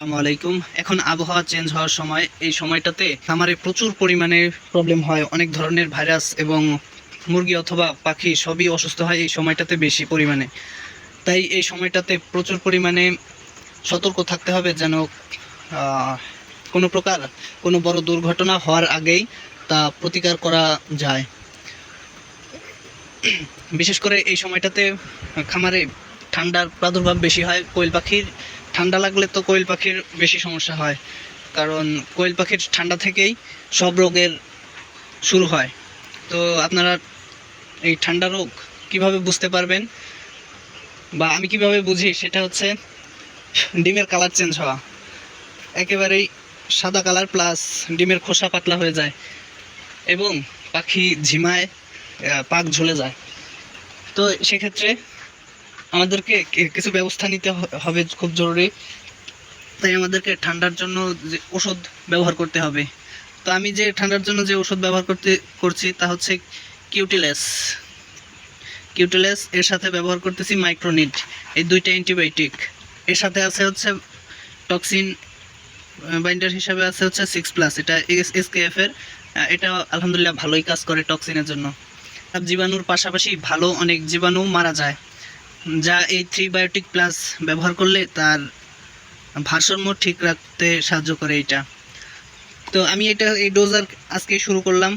আলাইকুম। এখন আবহাওয়া চেঞ্জ হওয়ার সময়। এই সময়টাতে খামারে প্রচুর পরিমাণে প্রবলেম হয়। অনেক ধরনের ভাইরাস এবং মুরগি অথবা পাখি সবই অসুস্থ হয় এই সময়টাতে বেশি পরিমাণে। তাই এই সময়টাতে প্রচুর পরিমাণে সতর্ক থাকতে হবে যেন কোনো প্রকার কোনো বড় দুর্ঘটনা হওয়ার আগেই তা প্রতিকার করা যায়। বিশেষ করে এই সময়টাতে খামারে ঠান্ডার প্রাদুর্ভাব বেশি হয়। কোয়েল পাখির ঠান্ডা লাগলে তো কোয়েল পাখির বেশি সমস্যা হয়। কারণ কোয়েল পাখির ঠান্ডা থেকেই সব রোগের শুরু হয়। তো আপনারা এই ঠান্ডা রোগ কীভাবে বুঝতে পারবেন বা আমি কীভাবে বুঝি সেটা হচ্ছে ডিমের কালার চেঞ্জ হওয়া। একেবারেই সাদা কালার প্লাস ডিমের খোসা পাতলা হয়ে যায় এবং পাখি ঝিমায় পাক ঝুলে যায়। তো সেক্ষেত্রে আমাদেরকে কিছু ব্যবস্থা নিতে হবে খুব জরুরি। তাই আমাদেরকে ঠান্ডার জন্য যে ওষুধ ব্যবহার করতে হবে। তো আমি যে ঠান্ডার জন্য যে ওষুধ ব্যবহার করতে, করছি তা হচ্ছে কিউটিলেস। কিউটিলেস এর সাথে ব্যবহার করতেছি মাইক্রোনিট এই দুইটা অ্যান্টিবায়োটিক। এর সাথে আছে হচ্ছে টক্সিন বাইন্ডার হিসাবে আছে হচ্ছে সিক্স প্লাস, এটা এসকেএফ এর। এটা আলহামদুলিল্লাহ ভালোই কাজ করে টক্সিনের জন্য। জীবাণুর পাশাপাশি ভালো অনেক জীবাণু মারা যায়। যা এই থ্রি বায়োটিক প্লাস ব্যবহার করলে তার ভারসাম্য ঠিক রাখতে সাহায্য করে এটা তো আমি এটা এই ডোজার আজকে শুরু করলাম।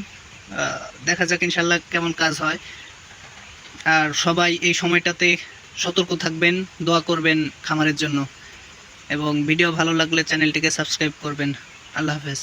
দেখা যাক ইনশাল্লাহ কেমন কাজ হয়। আর সবাই এই সময়টাতে সতর্ক থাকবেন, দোয়া করবেন খামারের জন্য। এবং ভিডিও ভালো লাগলে চ্যানেলটিকে সাবস্ক্রাইব করবেন। আল্লাহ হাফেজ।